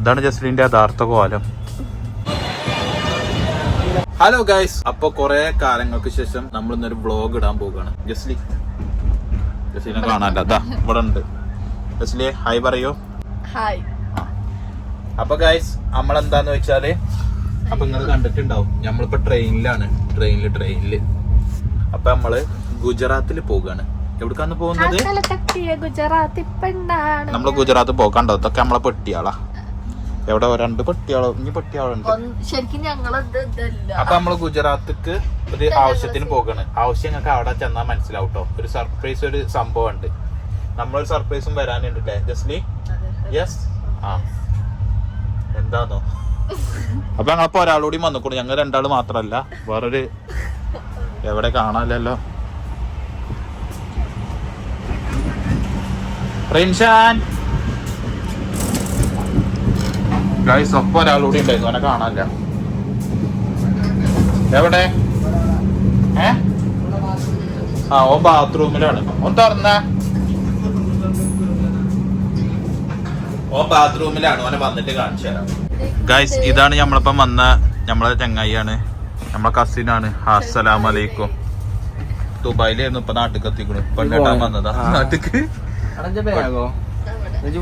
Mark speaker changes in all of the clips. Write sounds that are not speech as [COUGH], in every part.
Speaker 1: ഇതാണ് ജസ്ലിന്റെ യഥാർത്ഥ കോലം. ഹലോ ഗൈസ് അപ്പൊ കുറെ കാലങ്ങൾക്ക് ശേഷം നമ്മൾ ഇന്നൊരു ബ്ലോഗ് ഇടാൻ പോവുകയാണ്. ജസ്ലി. ജസ്ലിനെ കാണാല്ല അതാ ഇവിടെ ഉണ്ട്. ജസ്ലിയെ ഹായ് പറയോ.
Speaker 2: ഹായ്
Speaker 1: അപ്പൊ ഗൈസ് നമ്മളെന്താന്ന് വെച്ചാൽ അപ്പൊ നിങ്ങൾ കണ്ടിട്ടുണ്ടാവും. നമ്മളിപ്പോ ട്രെയിനിലാണ് ട്രെയിനിൽ ട്രെയിനിൽ അപ്പൊ നമ്മൾ ഗുജറാത്തിൽ പോവുകയാണ്. എവിടക്കാന്ന് പോകുന്നത്?
Speaker 2: നമ്മൾ ഗുജറാത്ത്
Speaker 1: പോകണ്ടോ ഇതൊക്കെ നമ്മളെ പെട്ടിയാളാ. എവിടെ രണ്ട് പെട്ടിയാളോ ഇനി പട്ടിയാളുണ്ട്.
Speaker 2: ശരിക്കും ഞങ്ങളത്
Speaker 1: അപ്പൊ നമ്മൾ ഗുജറാത്തിക്ക് ഒരു ആവശ്യത്തിന് പോകാണ്. ആവശ്യം ഞങ്ങൾക്ക് അവിടെ ചെന്നാൽ മനസ്സിലാവും ഒരു സർപ്രൈസ് ഒരു സംഭവം ഉണ്ട്. നമ്മളൊരു സർപ്രൈസും വരാനുണ്ട് അല്ലേ ജസ്ലി? യെസ് ആ. എന്താന്നോ? അപ്പൊ ഞങ്ങളപ്പോ ഒരാളൂടി വന്നിക്കൂടും ഞങ്ങൾ രണ്ടാൾ മാത്രല്ല. വേറൊരു എവിടെ കാണാനില്ലല്ലോ. റിൻഷാൻ! ഗൈസ് ഒപ്പം ഒരാളൂടി ഉണ്ടായിരുന്നു അവനെ കാണാനില്ല. എവിടെ? ഏ? ആ ഓ ബാത്റൂമിലാണ്. ഓൻ തുറന്ന. ഓ ബാത്റൂമിലാണ്. ഓനെ വന്നിട്ട് കാണിച്ചു തരാം. ഗൈസ് ഇതാണ് നമ്മളിപ്പം വന്ന നമ്മളെ ചങ്ങായിയാണ്. നമ്മളെ കസിനാണ് അസ്സലാം അലൈക്കും ദുബായിലായിരുന്നു ഇപ്പൊ നാട്ടിൽ എത്തിക്കണു. പെണ്ണെട്ടാൻ വന്നതാ. നാട്ടിക്ക്.
Speaker 3: എനിക്ക്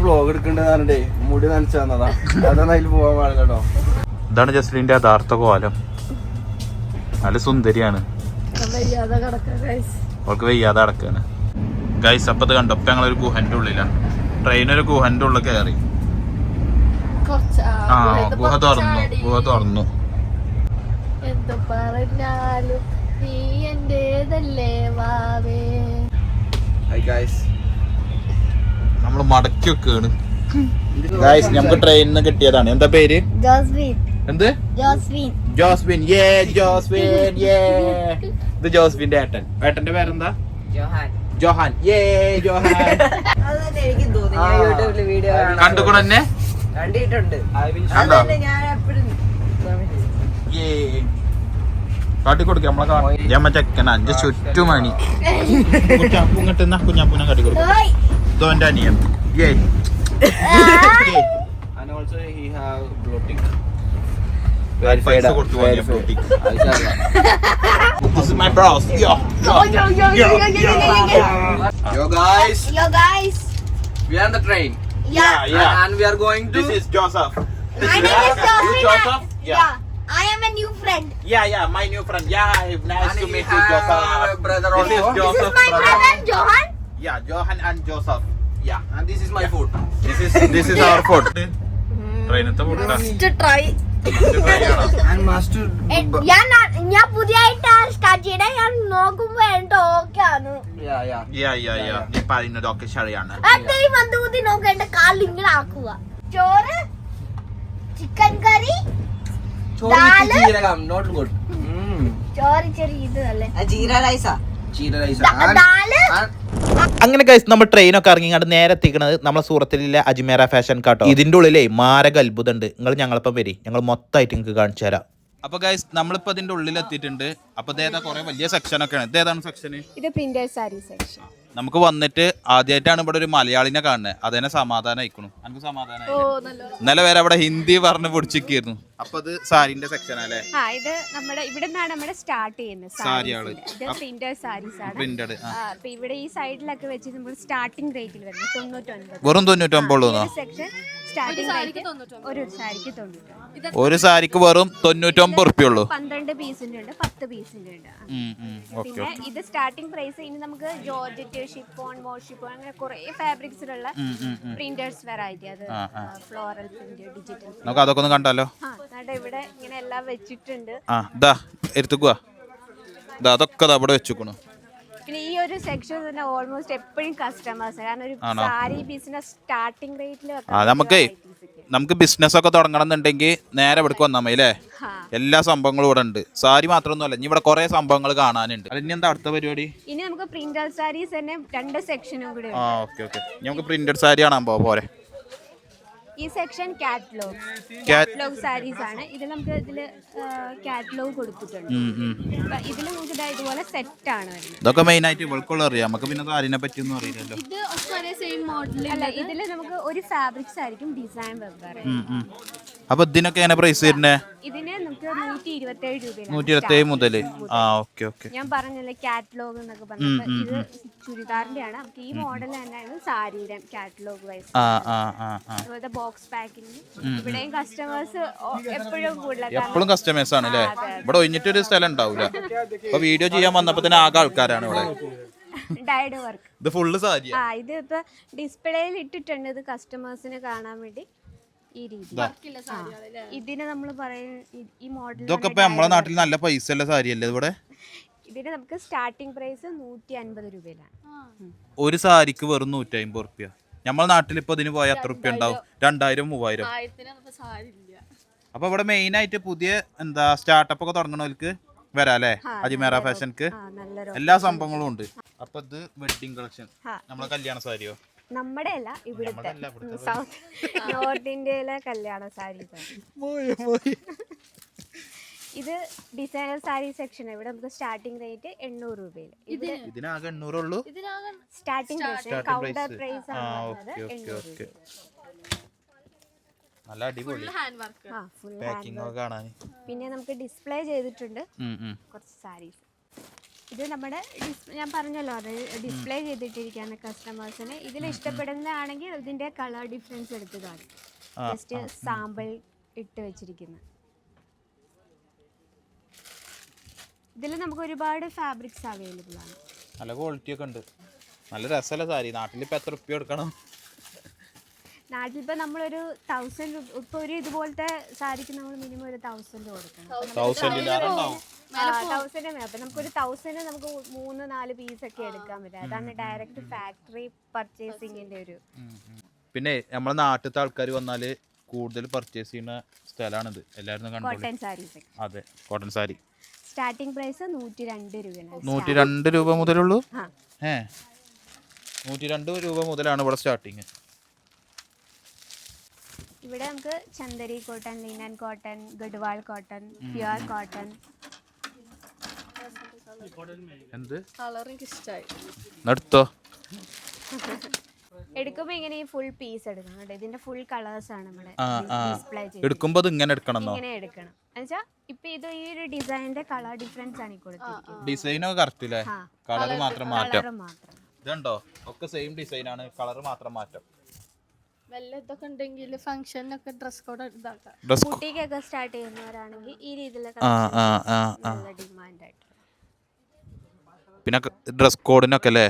Speaker 3: മുടി നനച്ചു തന്നതാ അതാണ് അതിൽ പോവാൻ പാടില്ല കേട്ടോ.
Speaker 1: ഇതാണ് ജസ്ലിന്റെ യഥാർത്ഥ കോലം. നല്ല സുന്ദരിയാണ്. അവൾക്ക് വയ്യാതെ അടക്കാണ് ഗൈസ് അപ്പത് ഇത് കണ്ടപ്പോ ഞങ്ങളൊരു ഗുഹന്റെ ഉള്ളിലാണ് ട്രെയിൻ ഒരു ഗുഹന്റെ ഉള്ളിൽ കയറി. ആ ഗുഹ തുറന്നു. ഗുഹ തുറന്നു.
Speaker 2: എന്ത് പറഞ്ഞാലും നീ എന്റേതല്ലേ വാവേ.
Speaker 3: ഹൈ ഗൈസ്
Speaker 1: നമ്മൾ മടക്കി വെക്കാണ്. ഗായ്സ് നമുക്ക് ട്രെയിനിൽ നിന്ന് കിട്ടിയതാണ്. എന്താ പേര്? എന്ത്? ജോസ്ബിൻ ഇത് ജോസ്ബിന്റെ ഏട്ടൻ. ഏട്ടന്റെ പേരെന്താ? ജോഹാൻ. ഏ ജോഹാൻ. കണ്ടുകൂടെ എന്നെ?
Speaker 4: കണ്ടിട്ടുണ്ട്.
Speaker 1: നമ്മളെ കാണാം ചെക്കന. അഞ്ച് ചുറ്റുമണി [LAUGHS] കുഞ്ഞാപ്പൂങ്ങട്ടെന്നാ കാട്ടി കൊടുക്കും. Don't Daniel. Yay. Yay.
Speaker 3: And also he have bloating.
Speaker 1: പൈസ കൊടുത്തു വാങ്ങിയ
Speaker 3: Frooti
Speaker 1: This is my brows. Yo. Yo,
Speaker 2: yo, yo, yo, yo, yo, yo, yo.
Speaker 3: Yo guys,
Speaker 2: Yo guys,
Speaker 3: we are on the train
Speaker 1: yeah. Yeah.
Speaker 3: and we are going to
Speaker 1: This is Joseph.
Speaker 2: My name is
Speaker 1: You
Speaker 2: Joseph?
Speaker 1: Joseph? Yeah.
Speaker 2: I am a new friend.
Speaker 1: Yeah, yeah, my new friend. Yeah, nice
Speaker 3: and
Speaker 1: to
Speaker 3: we
Speaker 1: meet you, Joseph.
Speaker 3: have a brother
Speaker 1: This is
Speaker 3: also. Joseph.
Speaker 2: This is my brother.
Speaker 1: Yeah, Johan and Joseph. Yeah.
Speaker 3: and this is my food.
Speaker 1: This is this is our food. ട്രെയിനത്തെ ഫുഡാ
Speaker 2: to try.
Speaker 3: And master
Speaker 2: ഞാൻ ഞാൻ പുതിയതായിട്ട് start ചെയ്യണേ. ഞാൻ നോക്കുമ്പോ എന്റെ okay ആണ്.
Speaker 3: Yeah yeah.
Speaker 1: Yeah, yeah, yeah. നീ പറയുന്നതൊക്കെ ശരിയാണ്.
Speaker 2: അതേ മന്ദബുദ്ധി നോക്ക. എന്റെ കാലിൽ ഇങ്ങനെ ആക്കുക. ചോറ് ചിക്കൻ കറി ദാൽ.
Speaker 3: ജീരകം. Not good.
Speaker 2: ചോറ് ചെറിയ ഇത് അല്ലേ?
Speaker 4: ജീര റൈസാ
Speaker 2: ദാ-
Speaker 3: ദാൽ.
Speaker 1: അങ്ങനെ കഴിച്ച് നമ്മൾ ട്രെയിനൊക്കെ ഇറങ്ങിങ്ങാണ്ട് നേരെ എത്തിക്കണത് നമ്മളെ സൂറത്തിലെ അജ്മേര ഫാഷൻ കാട്ടോ ഇതിന്റെ ഉള്ളിലേ മാരക അത്ഭുതം ഉണ്ട് നിങ്ങൾ ഞങ്ങളിപ്പം വരി. ഞങ്ങൾ മൊത്തമായിട്ട് നിങ്ങൾക്ക് കാണിച്ചു തരാം. അപ്പൊ ഗൈസ് നമ്മളിപ്പോ ഇതിന്റെ ഉള്ളിൽ എത്തിയിട്ടുണ്ട്. അപ്പൊ ഇതേതാ കുറെ വലിയ സെക്ഷൻ ഒക്കെയാണ് ഇതേതാണ് സെക്ഷൻ
Speaker 5: ഇത് പ്രിന്റഡ് സാരി സെക്ഷൻ
Speaker 1: നമുക്ക് വന്നിട്ട് ആദ്യമായിട്ടാണ് ഇവിടെ ഒരു മലയാളിനെ കാണുന്നത്. അതന്നെ സമാധാനം അയക്കണു നമുക്ക് സമാധാനം ഇന്നലെ വരെ അവിടെ ഹിന്ദി പറഞ്ഞ് പിടിച്ചിരിക്കുന്നു അപ്പൊ അത് സാരിന്റെ സെക്ഷൻ അല്ലേ
Speaker 5: ആ ഇത് നമ്മുടെ ഇവിടെ നിന്നാണ് നമ്മുടെ സ്റ്റാർട്ട് ചെയ്യുന്നത്. സാരീസിന്റെ. ഇത് പ്രിന്റേഴ്സ് സാരീസ് ആണ്.
Speaker 1: പ്രിന്റഡ്
Speaker 5: അപ്പൊ ഇവിടെ ഈ സൈഡിലൊക്കെ വെച്ച് നമ്മൾ സ്റ്റാർട്ടിംഗ് റേറ്റിൽ വരുന്നത് തൊണ്ണൂറ്റൊൻപത്.
Speaker 1: വെറും തൊണ്ണൂറ്റൊമ്പത്
Speaker 5: സെക്ഷൻ സ്റ്റാർട്ടിംഗ് റേറ്റ് ഒരു സാരിക്ക് തൊണ്ണൂറ്റൊമ്പത്
Speaker 1: ഒരു സാരിക്ക് വെറും തൊണ്ണൂറ്റൊമ്പത് റുപ്യ ഉള്ളൂ.
Speaker 5: പന്ത്രണ്ട് പീസിന്റെ ഉണ്ട് പത്ത് പീസിന്റെ ഉണ്ട് ആ.
Speaker 1: ഓക്കെ
Speaker 5: പിന്നെ ഇത് സ്റ്റാർട്ടിംഗ് പ്രൈസ് ഇനി നമുക്ക് ജോർജറ്റ് ഷിപ്പോൺ മോഷിപ്പോൺ അങ്ങനെ കുറെ ഫാബ്രിക്സിലുള്ള പ്രിന്റേഴ്സ് വെറൈറ്റി അത്. ഫ്ലോറൽ പ്രിന്റ് ഡിജിറ്റൽ
Speaker 1: നമുക്ക് അതൊക്കെ ഒന്ന് കണ്ടാലോ?
Speaker 5: ആ ഇവിടെ ഇങ്ങനെ എല്ലാം വെച്ചിട്ടുണ്ട്.
Speaker 1: ആ ദാ എടുത്തുക്കുക ദാ അതൊക്കെ ദാ ഇവിടെ വെച്ചുക്കണു.
Speaker 5: പിന്നെ ഈ ഒരു സെക്ഷൻ തന്നെ ഓൾമോസ്റ്റ് എപ്പോഴും കസ്റ്റമേഴ്സ് കാരണം ഒരു
Speaker 1: ആണോ?
Speaker 5: സാരി ബിസിനസ് സ്റ്റാർട്ടിംഗ് റേറ്റിൽ
Speaker 1: ആ നമുക്ക് നമുക്ക് ബിസിനസ് ഒക്കെ തുടങ്ങണം എന്നുണ്ടെങ്കിൽ നേരെ ഇവിടേക്ക് വന്നാൽ മതി അല്ലേ എല്ലാ സംഭവങ്ങളും ഇവിടെ ഉണ്ട്. സാരി മാത്രമൊന്നുമല്ല ഇനി ഇവിടെ കുറെ സംഭവങ്ങൾ കാണാനുണ്ട്. അല്ല ഇനി എന്താ അടുത്ത പരിപാടി?
Speaker 5: ഇനി നമുക്ക് പ്രിന്റഡ് സാരീസ് തന്നെ രണ്ട് സെക്ഷനും കൂടി
Speaker 1: ആ ഓക്കെ ഓക്കെ. നമുക്ക് പ്രിന്റഡ് സാരി കാണാൻ പോവാ പോരെ.
Speaker 5: ഈ സെക്ഷൻ കാറ്റലോഗ് കാറ്റലോഗ് സാരീസ് ആണ്. ഇതിൽ നമുക്ക് ഇതിൽ കാറ്റലോഗ് കൊടുത്തിട്ടുണ്ട്. ഇതിൽ ഇതിൽ നമുക്ക് ഇതാ ഇതുപോലെ സെറ്റ് ആണ് വരുന്നത്.
Speaker 1: ഇതൊക്കെ മെയിൻ ആയിട്ട് ഇവൾക്കുള്ള അറിയാം. നമുക്ക് പിന്നെ സാരിനെ പറ്റിയൊന്നും അറിയില്ലല്ലോ.
Speaker 2: ഇത് ഒക്കെ ഒരേ സെയിം മോഡൽ
Speaker 5: അല്ല ഇതിൽ നമുക്ക് ഒരു ഫാബ്രിക്സ് ആയിരിക്കും ഡിസൈൻ വെവ്വേറെ.
Speaker 1: അപ്പൊ ഇതിനൊക്കെ എങ്ങനെ പ്രൈസ് വരുന്നേ?
Speaker 5: ഇതിന് നമുക്ക് നൂറ്റി ഇരുപത്തി ഏഴ് രൂപയിലാണ്.
Speaker 1: നൂറ്റി ഇരുപത്തി ഏഴ് മുതൽ. ആ ഓക്കെ ഓക്കെ.
Speaker 5: ഞാൻ പറഞ്ഞല്ലേ കാറ്റലോഗ് എന്നൊക്കെ പറഞ്ഞപ്പോ ഇത് ചുരിദാറിന്റെ ആണ് നമുക്ക് ഈ മോഡൽ തന്നെയാണ് സാരിയുടെ കാറ്റലോഗ് വൈസ്
Speaker 1: ആ ആ ആ ആ.
Speaker 5: അതുപോലെ ബോക്സ് പാക്കിങ് ഇവിടെയും കസ്റ്റമേഴ്സ് എപ്പോഴും കൂടുതൽ
Speaker 1: എപ്പോഴും കസ്റ്റമേഴ്സ് ആണ് അല്ലേ ഇവിടെ ഒഴിഞ്ഞിട്ടൊരു സ്ഥലം ഉണ്ടാവില്ല അപ്പൊ വീഡിയോ ചെയ്യാൻ വന്നപ്പോ തന്നെ ആകെ ആൾക്കാരാണ് ഇവിടെ.
Speaker 5: ഡയഡ് വർക്ക്
Speaker 1: ഇത് ഫുള്ള് സാരി
Speaker 5: ആ ഇത് ഇപ്പൊ ഡിസ്പ്ലേയിൽ ഇട്ടിട്ടുണ്ട് ഇത് കസ്റ്റമേഴ്സിന് കാണാൻ വേണ്ടി. ഈ രീതി. ഇതിന് നമ്മൾ പറയുന്ന ഈ മോഡൽ
Speaker 1: ഇതൊക്കെ ഇപ്പൊ നമ്മളെ നാട്ടിൽ നല്ല പൈസ ഉള്ള സാരിയല്ലേ ഇവിടെ
Speaker 5: ഇതിന് നമുക്ക് സ്റ്റാർട്ടിംഗ് പ്രൈസ് നൂറ്റി അൻപത് രൂപയിലാണ്
Speaker 1: ഒരു സാരിക്ക് വെറും നൂറ്റി അമ്പത് റുപ്യ. നമ്മളെ നാട്ടിൽ ഇപ്പൊ ഇതിന് പോയ എത്ര റുപ്യ ഉണ്ടാവും? രണ്ടായിരം. മൂവായിരം. അപ്പൊ ഇവിടെ മെയിൻ ആയിട്ട് പുതിയ എന്താ സ്റ്റാർട്ടപ്പ് ഒക്കെ തുടങ്ങണവർക്ക് വരാം അല്ലേ അജിമേറ ഫാഷൻക്ക്. എല്ലാ സംഭവങ്ങളും ഉണ്ട്. അപ്പൊ ഇത് വെഡിങ് കളക്ഷൻ. നമ്മളെ കല്യാണ സാരിയോ?
Speaker 5: നമ്മുടെ അല്ല ഇവിടുത്തെ. സൗത്ത് നോർത്ത് ഇന്ത്യയിലെ കല്യാണ സാരി ഇത് ഡിസൈനർ സാരി സെക്ഷൻ ഇവിടെ നമുക്ക് സ്റ്റാർട്ടിംഗ് റേറ്റ് എണ്ണൂറ് രൂപയിൽ
Speaker 1: ഇതിനാകെ എണ്ണൂറുള്ളൂ
Speaker 5: സ്റ്റാർട്ടിംഗ് കൗണ്ടർ പ്രൈസ് ആണ് എണ്ണൂറ്
Speaker 1: നല്ല അടിപൊളി. പാക്കിംഗ് കാണാൻ
Speaker 5: പിന്നെ നമുക്ക് ഡിസ്പ്ലേ ചെയ്തിട്ടുണ്ട്. കുറച്ച് സാരീസ് ഇത് നമ്മുടെ ഡിസ്- ഞാൻ പറഞ്ഞല്ലോ അത് ഡിസ്പ്ലേ ചെയ്തിട്ടിരിക്കുകയാണ് കസ്റ്റമേഴ്സിന് ഇതിൽ ഇഷ്ടപ്പെടുന്നതാണെങ്കിൽ ഇതിന്റെ കളർ ഡിഫറൻസ് എടുത്ത് കാണും ജസ്റ്റ് സാമ്പിൾ ഇട്ട് വെച്ചിരിക്കുന്നത് ഇതിൽ നമുക്ക് ഒരുപാട് ഫാബ്രിക്സ് അവൈലബിൾ ആണ്.
Speaker 1: നല്ല ക്വാളിറ്റി ഒക്കെ ഉണ്ട്. നല്ല രസമല്ല സാരി? നാട്ടിൽ ഇപ്പൊ എത്ര റുപ്യ കൊടുക്കണം?
Speaker 5: നാട്ടിൽ ഇപ്പം നമ്മളൊരു തൗസൻഡ് ഇപ്പോൾ ഒരു ഇതുപോലത്തെ സാരിക്ക് നമ്മൾ മിനിമം ഒരു തൗസൻഡ് കൊടുക്കണം.
Speaker 1: തൗസൻഡ് ഉണ്ടാവും.
Speaker 5: തൗസൻഡ് അപ്പം നമുക്കൊരു തൗസൻഡ് നമുക്ക് മൂന്ന് നാല് പീസ് ഒക്കെ എടുക്കാൻ പറ്റും. അതാണ് ഡയറക്റ്റ് ഫാക്ടറി പർച്ചേസിംഗിന്റെ ഒരു
Speaker 1: പിന്നെ നമ്മളെ നാട്ടിലത്തെ ആൾക്കാർ വന്നാൽ കൂടുതൽ പർച്ചേസ് ചെയ്യുന്ന സ്ഥലമാണിത് എല്ലാവരും
Speaker 5: കോട്ടൺ സാരീസ്
Speaker 1: അതെ കോട്ടൺ സാരി
Speaker 5: സ്റ്റാർട്ടിംഗ് പ്രൈസ് നൂറ്റി രണ്ട് രൂപയാണ്
Speaker 1: നൂറ്റി രണ്ട് രൂപ മുതലുള്ളൂ?
Speaker 5: ആ.
Speaker 1: ഏ. നൂറ്റി രണ്ട് രൂപ മുതലാണ് ഇവിടെ സ്റ്റാർട്ടിങ്
Speaker 5: ഇവിടെ നമുക്ക് Chanderi cotton linen cotton Gadwal cotton pure cotton
Speaker 1: എന്ത്?
Speaker 2: കളർ എനിക്ക് ഇഷ്ടമായി
Speaker 1: എടുത്തോ [LAUGHS]
Speaker 5: എടുക്കുമ്പോ ഇങ്ങനെ ഈ ഫുൾ പീസ് എടുക്കണം കേട്ടോ. ഇതിന്റെ ഫുൾ കളേഴ്സ് ആണ് നമ്മുടെ
Speaker 1: ആ ആ.
Speaker 5: ഡിസ്പ്ലേ ചെയ്ത്
Speaker 1: എടുക്കുമ്പോ ഇത് ഇങ്ങനെ എടുക്കണമെന്നോ?
Speaker 5: ഇങ്ങനെ എടുക്കണം. എന്നുവെച്ചാ ഇപ്പൊ ഇത് ഈ ഒരു ഡിസൈനിന്റെ കളർ ഡിഫറൻസ് ആണ് ഈ കൊടുത്തിരിക്കുന്നത്.
Speaker 1: ഡിസൈനൊക്കെ കറക്റ്റ് അല്ലേ
Speaker 5: ആ.
Speaker 1: കളർ മാത്രം മാറ്റം.
Speaker 5: കളർ മാത്രം.
Speaker 1: ഇതുണ്ടോ? ഒക്കെ സെയിം ഡിസൈൻ ആണ്. കളർ മാത്രം മാറ്റം.
Speaker 2: വല്ല ഇതൊക്കെ ഉണ്ടെങ്കിൽ ഫംഗ്ഷനൊക്കെ ഡ്രസ് കോഡ് ഇതാക്കാം.
Speaker 1: ഡ്രസ്
Speaker 5: കുട്ടിക്കൊക്കെ സ്റ്റാർട്ട് ചെയ്യുന്നവരാണെങ്കിൽ ഈ രീതിയിലൊക്കെ
Speaker 1: ആ ആ ആ ആ.
Speaker 5: നല്ല ഡിമാൻഡ് ആയിട്ട്.
Speaker 1: പിന്നെ ഡ്രസ് കോഡിനൊക്കെ അല്ലേ?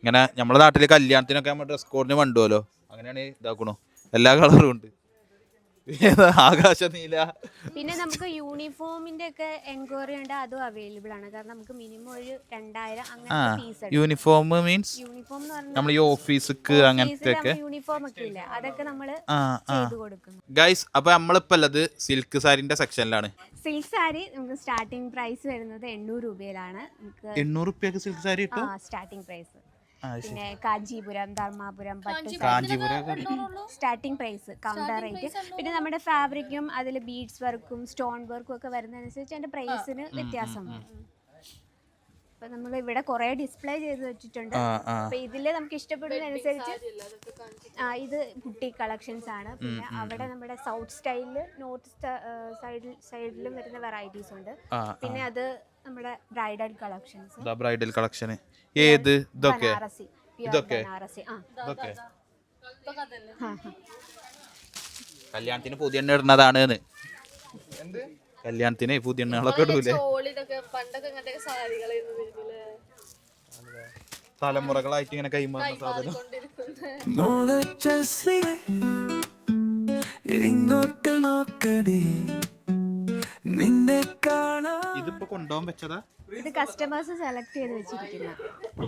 Speaker 1: ഇങ്ങനെ നമ്മുടെ നാട്ടിലെ കല്യാണത്തിനൊക്കെ നമ്മൾ ഡ്രസ് കോഡിന് വണ്ടുവല്ലോ അങ്ങനെയാണ് ഇതാക്കണു. എല്ലാ കളറും ഉണ്ട്. ഏതാ ആകാശ നീല
Speaker 5: പിന്നെ നമുക്ക് യൂണിഫോമിന്റെ ഒക്കെ എൻക്വയറി ഉണ്ട് അതും അവൈലബിൾ ആണ്. കാരണം നമുക്ക് മിനിമം ഒരു രണ്ടായിരം
Speaker 1: ആ
Speaker 5: പീസ്
Speaker 1: യൂണിഫോം മീൻസ്
Speaker 5: യൂണിഫോം എന്ന് പറഞ്ഞാൽ
Speaker 1: നമ്മൾ ഈ ഓഫീസിക്ക് അങ്ങനത്തെ ഒക്കെ
Speaker 5: യൂണിഫോം ഒക്കെ ഇല്ല? അതൊക്കെ നമ്മൾ
Speaker 1: ആ ആ.
Speaker 5: ചെയ്ത് കൊടുക്കുന്നു
Speaker 1: ഗൈസ് അപ്പൊ നമ്മളിപ്പോ ഉള്ളത് സിൽക്ക് സാരിന്റെ സെക്ഷനിലാണ്
Speaker 5: സിൽക്ക് സാരി നമുക്ക് സ്റ്റാർട്ടിംഗ് പ്രൈസ് വരുന്നത് എണ്ണൂറ് രൂപയിലാണ്. നമുക്ക്
Speaker 1: എണ്ണൂറ് റുപ്യക്ക് സിൽക്ക് സാരി
Speaker 5: ആ
Speaker 1: കിട്ടും
Speaker 5: സ്റ്റാർട്ടിംഗ് പ്രൈസ്. പിന്നെ Kanchipuram
Speaker 1: Dharmapuram
Speaker 5: starting price counter rate പിന്നെ നമ്മുടെ ഫാബ്രിക്കും അതിൽ ബീഡ്സ് വർക്കും സ്റ്റോൺ വർക്കും ഒക്കെ വരുന്നതനുസരിച്ച് അതിന്റെ പ്രൈസിന് വ്യത്യാസം വരും. അപ്പൊ നമ്മൾ ഇവിടെ കുറെ ഡിസ്പ്ലേ ചെയ്ത് വെച്ചിട്ടുണ്ട്. അപ്പൊ ഇതിൽ നമുക്ക് ഇഷ്ടപ്പെടുന്നതനുസരിച്ച് ആ ഇത് കുട്ടി കളക്ഷൻസ് ആണ്. പിന്നെ അവിടെ നമ്മുടെ സൗത്ത് സ്റ്റൈലിൽ നോർത്ത് സൈഡിൽ സൈഡിലും വരുന്ന വെറൈറ്റീസ് ഉണ്ട്. പിന്നെ അത് നമ്മുടെ ബ്രൈഡൽ കളക്ഷൻസ്.
Speaker 1: ബ്രൈഡൽ കളക്ഷൻ ഏത്? ഇതൊക്കെ? ഇതൊക്കെ? ഇതൊക്കെ. കല്യാണത്തിന് പുതിയ എണ്ണ ഇടുന്നതാണ് കല്യാണത്തിന് പുതിയ എണ്ണകളൊക്കെ ഇടൂലേ? തലമുറകളായിട്ട് ഇങ്ങനെ കൈമാറുന്ന സാധനം
Speaker 6: ഇങ്ങോട്ട് നോക്കടി. നിന്നെ
Speaker 1: ഇതിപ്പോ കൊണ്ടുപോകാൻ വെച്ചതാ?
Speaker 5: ഇത് കസ്റ്റമേഴ്സ് സെലക്ട് ചെയ്ത് വെച്ചിരിക്കുന്ന.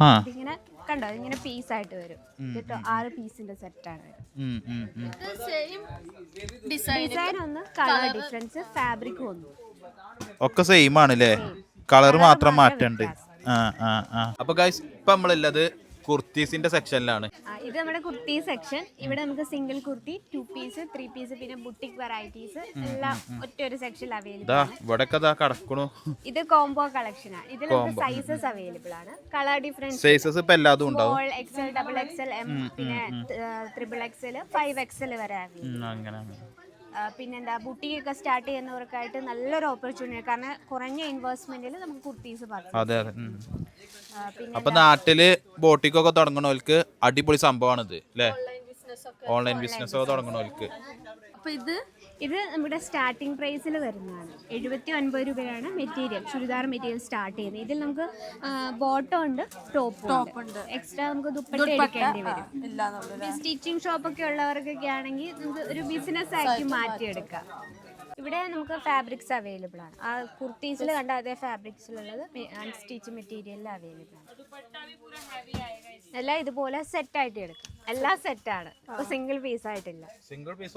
Speaker 1: ആ.
Speaker 5: ഇതിങ്ങനെ കണ്ടോ? ഇങ്ങനെ പീസ് ആയിട്ട് വരും. കേട്ടോ ആറ് പീസിന്റെ സെറ്റ് ആണ്.
Speaker 1: ഉം, ഉം, ഉം.
Speaker 2: സെയിം ഡിസൈൻ
Speaker 5: ഡിസൈൻ ഒന്ന് കളർ ഡിഫറൻസ് ഫാബ്രിക് ഒന്ന്.
Speaker 1: ഒക്കെ സെയിം ആണല്ലേ? കളർ മാത്രം മാറ്റണ്ട്. ആ ആ ആ. അപ്പൊ ഗൈസ് ഇപ്പൊ നമ്മളുള്ളത് കുർത്തീസിന്റെ സെക്ഷനിലാണ്.
Speaker 5: ഇത് നമ്മുടെ കുർത്തി സെക്ഷൻ. ഇവിടെ നമുക്ക് single kurti two piece three piece പിന്നെ ബുട്ടിക് വെറൈറ്റീസ് എല്ലാം ഒറ്റ ഒരു സെക്ഷൻ അവൈലബിൾ
Speaker 1: ഇതാ കടക്കണു.
Speaker 5: കോംബോ കളക്ഷൻ ആണ്. ഇതിൽ സൈസസ് അവൈലബിൾ ആണ്. കളർ ഡിഫറൻസ്
Speaker 1: സൈസസ് ഇപ്പൊ എല്ലാതും ഉണ്ടാവും.
Speaker 5: എക്സൽ ഡബിൾ എക്സൽ എം പിന്നെ ത്രിബിൾ എക്സൽ ഫൈവ് എക്സൽ വരെ
Speaker 1: അങ്ങനെ
Speaker 5: പിന്നെന്താ ബുട്ടിക് ഒക്കെ സ്റ്റാർട്ട് ചെയ്യുന്നവർക്കായിട്ട് നല്ലൊരു ഓപ്പർച്യൂണിറ്റി കാരണം കുറഞ്ഞ ഇൻവെസ്റ്റ്മെന്റിൽ നമുക്ക് കുർത്തീസ് പറഞ്ഞു
Speaker 1: അപ്പൊ നാട്ടിൽ ബോട്ടിക്കൊക്കെ തുടങ്ങണവർക്ക് അടിപൊളി സംഭവമാണിത് അല്ലേ ഓൺലൈൻ ബിസിനസ് ഒക്കെ തുടങ്ങണവർക്ക്
Speaker 5: അപ്പൊ ഇത് ഇത് നമ്മുടെ സ്റ്റാർട്ടിംഗ് പ്രൈസിൽ വരുന്നതാണ്. എഴുപത്തി ഒൻപത് രൂപയാണ് മെറ്റീരിയൽ ചുരിദാർ മെറ്റീരിയൽ സ്റ്റാർട്ട് ചെയ്യുന്നത്. ഇതിൽ നമുക്ക് ബോട്ടം ഉണ്ട് ടോപ്പ് ഉണ്ട്. എക്സ്ട്രാ നമുക്ക് ദുപ്പട്ട എടുക്കേണ്ടി വരും. സ്റ്റിച്ചിങ് ഷോപ്പ് ഒക്കെ ഉള്ളവർക്കൊക്കെ ആണെങ്കിൽ നമുക്ക് ഒരു ബിസിനസ് ആക്കി മാറ്റിയെടുക്കാം. ഇവിടെ നമുക്ക് ഫാബ്രിക്സ് അവൈലബിൾ ആണ്. ആ കുർത്തീസിൽ കണ്ട അതേ ഫാബ്രിക്സിലുള്ളത് അൺസ്റ്റിച്ച് മെറ്റീരിയലിൽ അവൈലബിൾ ആണ്. എല്ലാം ഇതുപോലെ സെറ്റ് ആയിട്ട് എടുക്കാം. എല്ലാം സെറ്റാണ് സിംഗിൾ പീസ് ആയിട്ടില്ല.
Speaker 1: സിംഗിൾ പീസ്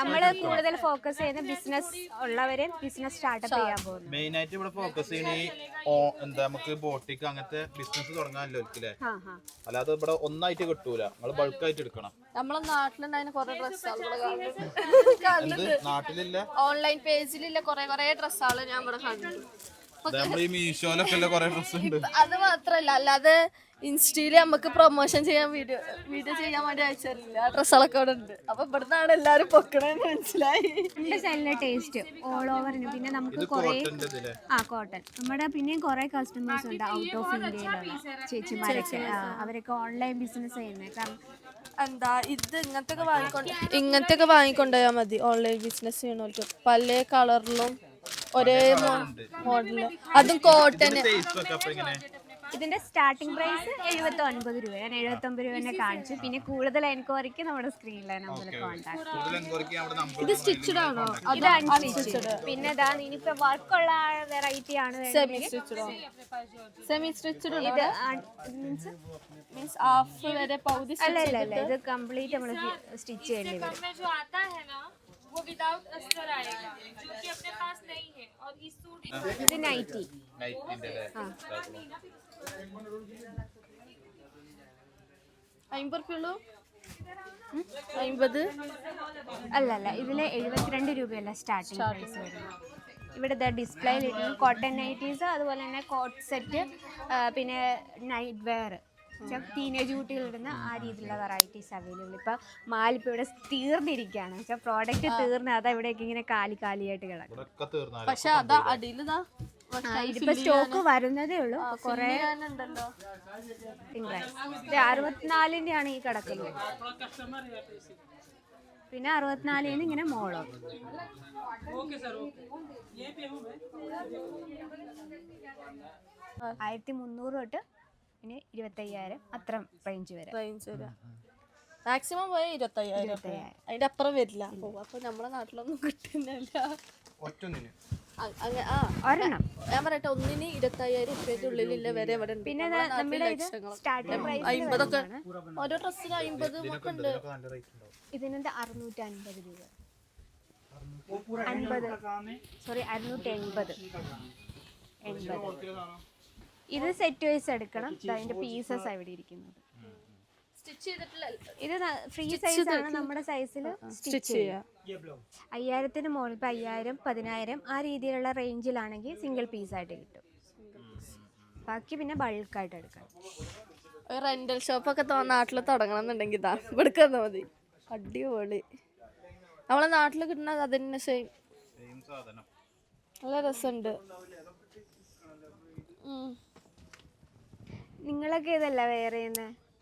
Speaker 5: നമ്മൾ കൂടുതൽ ഫോക്കസ് ചെയ്യുന്ന ബിസിനസ് ഉള്ളവരെ ബിസിനസ് സ്റ്റാർട്ടപ്പ് ചെയ്യാൻ പോകുന്നു.
Speaker 1: മെയിൻ ആയിട്ട് ഇവിടെ ഫോക്കസ് ചെയ്യണ എന്താ നമുക്ക് ബോട്ടിക്ക് അങ്ങനത്തെ ബിസിനസ് തുടങ്ങാനല്ലോ അല്ലേ അല്ലാതെ ഇവിടെ ഒന്നായിട്ട് കിട്ടൂല. നമ്മൾ ബൾക്കായിട്ട് എടുക്കണം.
Speaker 7: നമ്മളെ നാട്ടിലുണ്ടായിരുന്ന കൊറേ ഡ്രസ്സുകൾ
Speaker 1: നാട്ടിലില്ല.
Speaker 7: ഓൺലൈൻ പേജിലുള്ള കൊറേ കൊറേ ഡ്രസ്സുകൾ ഞാൻ ഇവിടെ കണ്ടു. അത് മാത്രല്ല അല്ലാതെ ഇൻസ്റ്റയിൽ നമുക്ക് പ്രൊമോഷൻ ചെയ്യാൻ വീഡിയോ വീഡിയോ ചെയ്യാൻ വേണ്ടി അയച്ചില്ല ആ ഡ്രസ്സുകളൊക്കെ അവിടെ ഉണ്ട്. അപ്പൊ ഇവിടുന്നാണ് എല്ലാരും പൊക്കണെന്ന് മനസ്സിലായി.
Speaker 5: നല്ല ടേസ്റ്റ് ഓൾ ഓവർ പിന്നെ നമുക്ക് കുറെ ആ കോട്ടൺ നമ്മുടെ പിന്നെയും കുറേ കസ്റ്റമേഴ്സ് ഉണ്ട്. ഔട്ട് ഓഫ് ഇന്ത്യയിലുള്ള ചേച്ചിമാരൊക്കെ അവരൊക്കെ ഓൺലൈൻ ബിസിനസ് ചെയ്യുന്നത് കാരണം
Speaker 7: എന്താ ഇത് ഇങ്ങനത്തെ ഒക്കെ വാങ്ങിക്കൊണ്ട് ഇങ്ങനത്തെ ഒക്കെ വാങ്ങിക്കൊണ്ടുപോയാൽ മതി. ഓൺലൈൻ ബിസിനസ് ചെയ്യണോ പല കളറിലും ഒരേ മോഡൽ. അതും കോട്ടൺ
Speaker 5: ഇതിന്റെ സ്റ്റാർട്ടിംഗ് പ്രൈസ് എഴുപത്തി ഒൻപത് രൂപ. ഞാൻ എഴുപത്തി ഒമ്പത് രൂപ തന്നെ കാണിച്ചു. പിന്നെ കൂടുതൽ എൻക്വയറിക്ക് നമ്മുടെ സ്ക്രീനിലെ നമ്മൾ കോൺടാക്ട്
Speaker 7: ഇത് സ്റ്റിച്ചഡ് ആണോ?
Speaker 5: ഇത് അൺസ്റ്റിച്ചഡ് പിന്നെ ഇനിയിപ്പോ വർക്ക് ഉള്ള വെറൈറ്റി ആണ്
Speaker 7: സെമി സ്റ്റിച്ചഡ്
Speaker 5: ഇത് മീൻസ്
Speaker 7: ഹാഫ് വരെ
Speaker 5: അല്ല അല്ല ഇത് കംപ്ലീറ്റ് നമ്മൾ സ്റ്റിച്ച് ചെയ്യേണ്ടി വരും.
Speaker 8: वो विदाउट अस्तर आएगा जो कि अपने पास नहीं है और इस सूट
Speaker 5: ഇത് നൈറ്റി
Speaker 1: നൈറ്റിന്റെ
Speaker 7: അമ്പത് റുപ്യുള്ളൂ അമ്പത്
Speaker 5: അല്ല അല്ല ഇതിൽ എഴുപത്തിരണ്ട് രൂപയല്ല സ്റ്റാർട്ടിംഗ് പ്രൈസ് വരുന്നത് ഇവിടെ ഡിസ്പ്ലേയിൽ ഇടുന്നു കോട്ടൺ നൈറ്റീസ് അതുപോലെ തന്നെ കോട്ട് സെറ്റ് പിന്നെ നൈറ്റ് വെയർ ടീനേജ് കുട്ടികൾ ഇടുന്ന ആ രീതിയിലുള്ള വെറൈറ്റീസ് അവൈലബിൾ ഇപ്പം മാലിപ്പോൾ ഇവിടെ തീർന്നിരിക്കുകയാണ്. വെച്ചാൽ പ്രോഡക്റ്റ് തീർന്ന് അതാ ഇവിടെയൊക്കെ ഇങ്ങനെ കാലി കാലിയായിട്ട് കിടക്കും.
Speaker 7: പക്ഷെ അതാ അടിയിലിതാ.
Speaker 5: ഇതിപ്പോ സ്റ്റോക്ക് വരുന്നതേ ഉള്ളൂ. കുറേ തിങ്കളാഴ്ച. ഇത് ആണ് ഈ കിടക്കുന്നത്. പിന്നെ അറുപത്തിനാലിന് ഇങ്ങനെ മോളോ. ആയിരത്തി മുന്നൂറ് തൊട്ട് പിന്നെ ഇരുപത്തയ്യായിരം അത്ര റേഞ്ച് വരെ.
Speaker 7: റേഞ്ച് വരാം. മാക്സിമം പോയ ഇരുപത്തയ്യായിരം. അതിന്റെ അപ്പുറം വരില്ല. ഓ അപ്പൊ നമ്മുടെ നാട്ടിലൊന്നും കിട്ടുന്നില്ല.
Speaker 3: ഒറ്റൊന്നിന്.
Speaker 7: അ- അങ്ങ- ആ.
Speaker 5: ഒരെണ്ണം.
Speaker 7: ഞാൻ പറയട്ടെ ഒന്നിന് ഇരുപത്തയ്യായിരം ഉറുപ്പ്യന്റെ ഉള്ളിലില്ല? വരെ ഇവിടെ ഉണ്ട്.
Speaker 5: പിന്നെ
Speaker 7: നാട്ടിൽ
Speaker 5: നമ്മുടെ ഇത്
Speaker 7: ലക്ഷങ്ങൾ.
Speaker 5: സ്റ്റാർട്ടിംഗ് പ്രൈസ്
Speaker 7: അമ്പതൊക്കെ ഓരോ ഡ്രസ്സിന് അമ്പത് ഒക്കെ ഉണ്ട്.
Speaker 1: നല്ല റേറ്റ് ഉണ്ടാവും.
Speaker 5: ഇതിനെന്ത് അറുന്നൂറ്റി അൻപത് രൂപ അൻപത്. സോറി അറുന്നൂറ്റി എൺപത് എൺപത്. ഇത് സെറ്റ് വൈസ് എടുക്കണം. അതിന്റെ പീസസ് അവിടെ ഇരിക്കുന്നത്.
Speaker 7: സ്റ്റിച്ച് ചെയ്തിട്ടുള്ള
Speaker 5: ഇത് ഫ്രീ സൈസ് ആണ് നമ്മുടെ സൈസിൽ സ്റ്റിച്ച് ചെയ്യുക അയ്യായിരത്തിന് മുകളിൽ ഇപ്പം അയ്യായിരം പതിനായിരം ആ രീതിയിലുള്ള റേഞ്ചിലാണെങ്കിൽ സിംഗിൾ പീസ് ആയിട്ട് കിട്ടും. ബാക്കി പിന്നെ ബൾക്കായിട്ട്
Speaker 7: എടുക്കാം റെന്റൽ ഷോപ്പൊക്കെ നാട്ടിൽ തുടങ്ങണം എന്നുണ്ടെങ്കിൽ ഇതാ ഇവിടേക്ക് മതി. അടിപൊളി. നമ്മളെ നാട്ടിൽ കിട്ടുന്നത് അതന്നെ സെയിം നല്ല രസമുണ്ട്.
Speaker 5: നിങ്ങളൊക്കെ ഇതല്ല വേറെ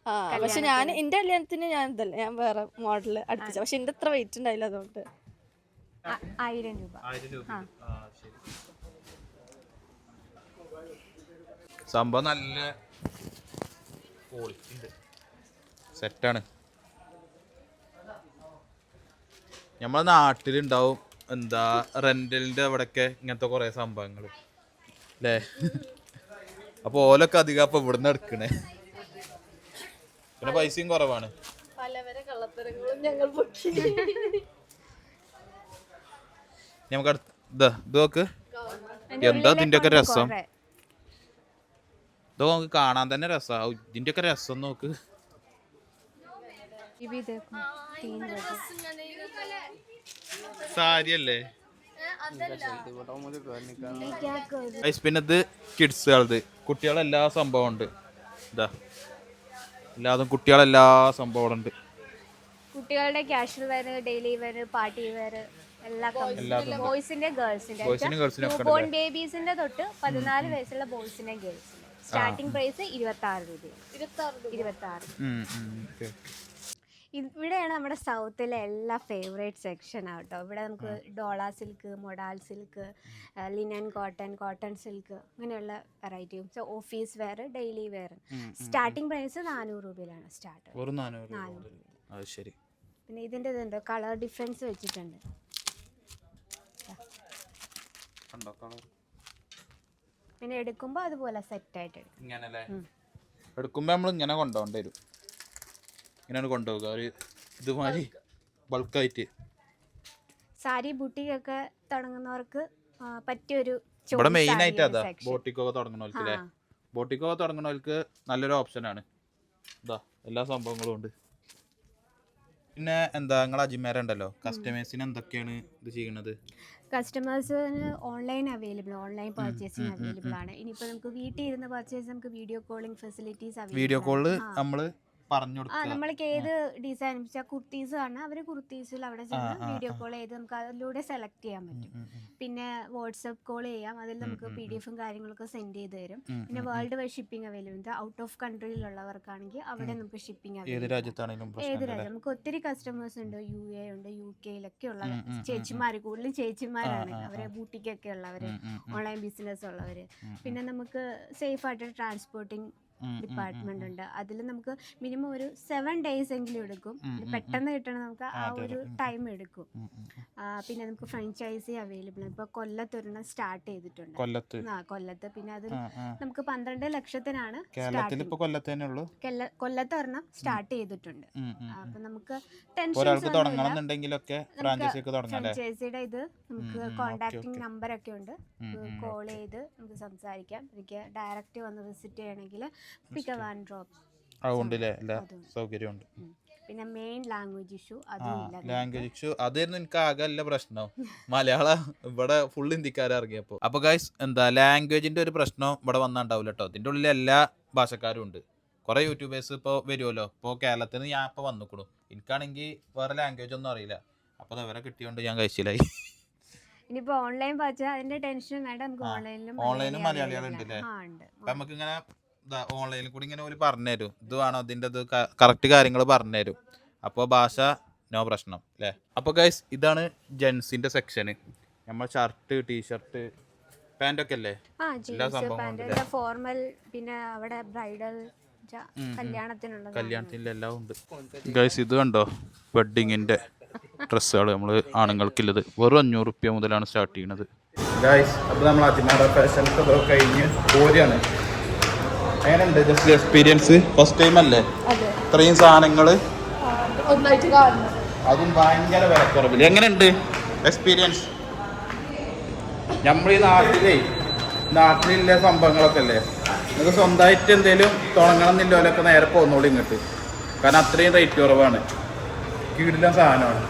Speaker 7: ആ പക്ഷെ ഞാൻ എന്റെ കല്യാണത്തിന് ഞാൻ ഇതല്ല ഞാൻ വേറെ മോഡൽ അടുപ്പിച്ച. പക്ഷെ എന്റെ അത്ര വെയിറ്റ് ഉണ്ടായില്ല അതുകൊണ്ട്.
Speaker 5: ആയിരം രൂപ.
Speaker 1: ആയിരം രൂപ. ആ. ശരി. സംഭവം നല്ല ക്വാളിറ്റി ഉണ്ട് സെറ്റാണ് നമ്മളെ നാട്ടിലുണ്ടാവും എന്താ റെന്റലിന്റെ അവിടെയൊക്കെ ഇങ്ങനത്തെ കൊറേ സംഭവങ്ങൾ അല്ലേ അപ്പൊ ഓലൊക്കെ അധികം അപ്പൊ ഇവിടുന്ന് എടുക്കണേ. പിന്നെ പൈസയും കുറവാണ്. നമുക്ക് അടുത്ത എന്താ ഇതിന്റെ ഒക്കെ രസം? ഇത് നമുക്ക് കാണാൻ തന്നെ രസാ. ഇതിന്റെ ഒക്കെ രസം നോക്ക്. സാരി അല്ലേ പിന്നെ ഇത് കിഡ്സുകളത് കുട്ടികളെല്ലാ സംഭവം ഉണ്ട് ഇതാ. എല്ലാതും കുട്ടികളെ എല്ലാ സംഭവം ഉണ്ട്
Speaker 5: കുട്ടികളുടെ casual wear daily wear party wear എല്ലാ ബോയ്സിന്റെ ഗേൾസിന്റെ ബോൺ ബേബീസിന്റെ തൊട്ട് പതിനാല് വയസ്സുള്ള ബോയ്സിന്റെ ഗേൾസിന്റെ സ്റ്റാർട്ടിംഗ് പ്രൈസ് ഇരുപത്തി ആറ് രൂപ. ഇരുപത്തി ആറ്. ഇവിടെയാണ് നമ്മുടെ സൗത്തിലെ എല്ലാ ഫേവറേറ്റ് സെക്ഷൻ ആട്ടോ ഇവിടെ നമുക്ക് Dola silk modal silk linen cotton cotton silk അങ്ങനെയുള്ള വെറൈറ്റിയും so office wear daily wear starting price നാനൂറ് രൂപയിലാണ് സ്റ്റാർട്ട്
Speaker 1: നാനൂറ് ശരി.
Speaker 5: പിന്നെ ഇതിന്റെ ഇതുണ്ടോ കളർ ഡിഫറൻസ് വെച്ചിട്ടുണ്ട്. പിന്നെ എടുക്കുമ്പോൾ അതുപോലെ സെറ്റ് ആയിട്ട് എടുക്കും.
Speaker 1: ഇങ്ങനല്ലേ? എടുക്കുമ്പോ നമ്മൾ ഇങ്ങനെ കൊണ്ടുപോകേണ്ടി വരും. ഇങ്ങനെയാണ് കൊണ്ടുപോകുക ഒരു ഇതുമാതിരി ബൾക്കായിട്ട്.
Speaker 5: സാരി ബുട്ടിക്കൊക്കെ തുടങ്ങുന്നവർക്ക് പറ്റിയൊരു
Speaker 1: ഇവിടെ മെയിൻ ആയിട്ട് അതാ. ബോട്ടിക്കൊക്കെ തുടങ്ങണവർക്ക് അല്ലേ. ബോട്ടിക്കൊക്കെ തുടങ്ങണവർക്ക് നല്ലൊരു ഓപ്ഷനാണ് ഇതാ എല്ലാ സംഭവങ്ങളും ഉണ്ട്. പിന്നെ എന്താ നിങ്ങൾ അജിമേരുണ്ടല്ലോ കസ്റ്റമേഴ്സിന് എന്തൊക്കെയാണ് ഇത് ചെയ്യുന്നത്?
Speaker 5: കസ്റ്റമേഴ്സിന് online available online purchasing available ആണ്. ഇനിയിപ്പോൾ നമുക്ക് വീട്ടിൽ ഇരുന്ന് പർച്ചേസ് നമുക്ക് video calling
Speaker 1: facilities video
Speaker 5: call
Speaker 1: നമ്മൾ പറഞ്ഞു
Speaker 5: ആ നമ്മൾക്ക് ഏത് ഡിസൈൻ കുർത്തീസ് ആണ് അവർ കുർത്തീസിൽ അവിടെ ചെന്ന് വീഡിയോ കോൾ ചെയ്ത് നമുക്ക് അതിലൂടെ സെലക്ട് ചെയ്യാൻ പറ്റും. പിന്നെ വാട്സപ്പ് കോൾ ചെയ്യാം അതിൽ നമുക്ക് പി ഡി എഫും കാര്യങ്ങളൊക്കെ സെൻഡ് ചെയ്ത് തരും. പിന്നെ വേൾഡ് വൈഡ് ഷിപ്പിംഗ് അവൈലബിൾ ഉണ്ട്. ഔട്ട് ഓഫ് കൺട്രിയിലുള്ളവർക്കാണെങ്കിൽ അവിടെ നമുക്ക് ഷിപ്പിംഗ്
Speaker 1: ഏത് രാജ്യത്താണെങ്കിലും
Speaker 5: ഏത് രാജ്യം? നമുക്ക് ഒത്തിരി കസ്റ്റമേഴ്സ് ഉണ്ട്. യു എ ഉണ്ട് യു കെയിലൊക്കെ ഉള്ള ചേച്ചിമാർ കൂടുതലും ചേച്ചിമാരാണ്. അവരെ ബൂട്ടിക്കൊക്കെ ഉള്ളവര് ഓൺലൈൻ ബിസിനസ് ഉള്ളവര്. പിന്നെ നമുക്ക് സേഫ് ആയിട്ട് ട്രാൻസ്പോർട്ടിങ് ഡിപ്പാർട്ട്മെന്റ് ഉണ്ട്. അതിൽ നമുക്ക് മിനിമം ഒരു സെവൻ ഡേയ്സ് എങ്കിലും എടുക്കും. പെട്ടെന്ന് കിട്ടണം നമുക്ക് ആ ഒരു ടൈം എടുക്കും. പിന്നെ നമുക്ക് ഫ്രാഞ്ചൈസി അവൈലബിൾ ഇപ്പൊ കൊല്ലത്ത് ഒരെണ്ണം സ്റ്റാർട്ട് ചെയ്തിട്ടുണ്ട്.
Speaker 1: കൊല്ലത്ത്.
Speaker 5: ആ കൊല്ലത്ത്. പിന്നെ അത്. നമുക്ക് പന്ത്രണ്ട് ലക്ഷത്തിനാണ്
Speaker 1: കേരളത്തിൽ
Speaker 5: starting.
Speaker 1: ഇപ്പൊ കൊല്ലത്ത് തന്നെ ഉള്ളൂ?
Speaker 5: കൊല്ലത്ത് കൊല്ലത്തൊരെണ്ണം സ്റ്റാർട്ട് ചെയ്തിട്ടുണ്ട്. അപ്പൊ നമുക്ക്
Speaker 1: ഒരാൾക്ക് ഫ്രാഞ്ചൈസി
Speaker 5: ഫ്രാഞ്ചൈസിയുടെ ഇത് നമുക്ക് കോണ്ടാക്ടിങ് നമ്പർ ഒക്കെ ഉണ്ട്. കോൾ ചെയ്ത് നമുക്ക് സംസാരിക്കാം. എനിക്ക് ഡയറക്റ്റ് വന്ന് വിസിറ്റ് ചെയ്യണമെങ്കിൽ ആൻഡ് ഡ്രോപ്പ്
Speaker 1: അതുകൊണ്ടല്ലേ എല്ലാ സൗകര്യമുണ്ട്.
Speaker 5: പിന്നെ main language issue
Speaker 1: language issue അതായിരുന്നു എനിക്ക് ആകെ അല്ല പ്രശ്നം. മലയാളം ഇവിടെ ഫുൾ ഹിന്ദിക്കാരെ ഇറങ്ങിയപ്പോൾ അപ്പൊ ഗൈസ് എന്താ ലാംഗ്വേജിന്റെ ഒരു പ്രശ്നം ഇവിടെ വന്നിട്ടുണ്ടാവില്ല കേട്ടോ ഇതിന്റെ ഉള്ളിൽ എല്ലാ ഭാഷക്കാരും ഉണ്ട്. കുറെ യൂട്യൂബേഴ്സ് ഇപ്പോൾ വരുമല്ലോ ഇപ്പോൾ കേരളത്തിൽ നിന്ന് ഞാൻ ഇപ്പോൾ വന്നിക്കണു. എനിക്കാണെങ്കിൽ വേറെ ലാംഗ്വേജ് ഒന്നും അറിയില്ല. അപ്പോൾ അവരെ കിട്ടിയോണ്ട് ഞാൻ കഴിച്ചില്ലായി
Speaker 5: ഇനിയിപ്പോ ഓൺലൈൻ പച്ച അതിന്റെ ടെൻഷൻ വേണ്ട. നമുക്ക് ഓൺലൈനിലും
Speaker 1: ഓൺലൈനിലും മലയാളികൾ ഉണ്ട്. അല്ലേ? നമുക്ക് ഇങ്ങനെ ഓൺലൈനിൽ കൂടി ഇങ്ങനെ ഒരു പറഞ്ഞു തരും ഇത് വേണോ? ഇതിന്റെ ഇത് കറക്റ്റ് കാര്യങ്ങൾ പറഞ്ഞു തരും അപ്പോൾ ഭാഷ നോ പ്രശ്നം അല്ലേ അപ്പോൾ ഗൈസ് ഇതാണ് ജെൻസിന്റെ സെക്ഷന് നമ്മൾ ഷർട്ട് ടീഷർട്ട് പാന്റൊക്കെ അല്ലേ?
Speaker 5: ആ
Speaker 1: എല്ലാ
Speaker 5: ജീൻസ്
Speaker 1: സംഭവങ്ങളും
Speaker 5: ഫോർമൽ പിന്നെ അവിടെ ബ്രൈഡൽ കല്യാണത്തിനുള്ള
Speaker 1: കല്യാണത്തിന്റെ എല്ലാം ഉണ്ട്. ഗൈസ് ഇത് കണ്ടോ? വെഡിങ്ങിന്റെ ഡ്രസ്സുകൾ നമ്മൾ ആണുങ്ങൾക്കുള്ളത് വെറും അഞ്ഞൂറ് റുപ്യ മുതലാണ് സ്റ്റാർട്ട് ചെയ്യുന്നത് ഗൈസ് അപ്പോൾ നമ്മൾ അജിമാറ ഫാഷൻസ് ഒക്കെ കഴിഞ്ഞ് പോരുകയാണ് എങ്ങനെയുണ്ട് ജസ്റ്റ് എക്സ്പീരിയൻസ് ഫസ്റ്റ് ടൈം അല്ലേ? ഇത്രയും സാധനങ്ങൾ അതും ഭയങ്കര വിലക്കുറവില്ല എങ്ങനെയുണ്ട് എക്സ്പീരിയൻസ് നമ്മൾ ഈ നാട്ടിലേ നാട്ടിലുള്ള സംഭവങ്ങളൊക്കെ അല്ലേ? നിങ്ങൾക്ക് സ്വന്തമായിട്ട് എന്തെങ്കിലും തുടങ്ങണം എന്നില്ലൊക്കെ നേരെ പോകുന്നോളൂ ഇങ്ങോട്ട്. കാരണം അത്രയും റേറ്റ് കുറവാണ്. കീടില്ല സാധനമാണ്.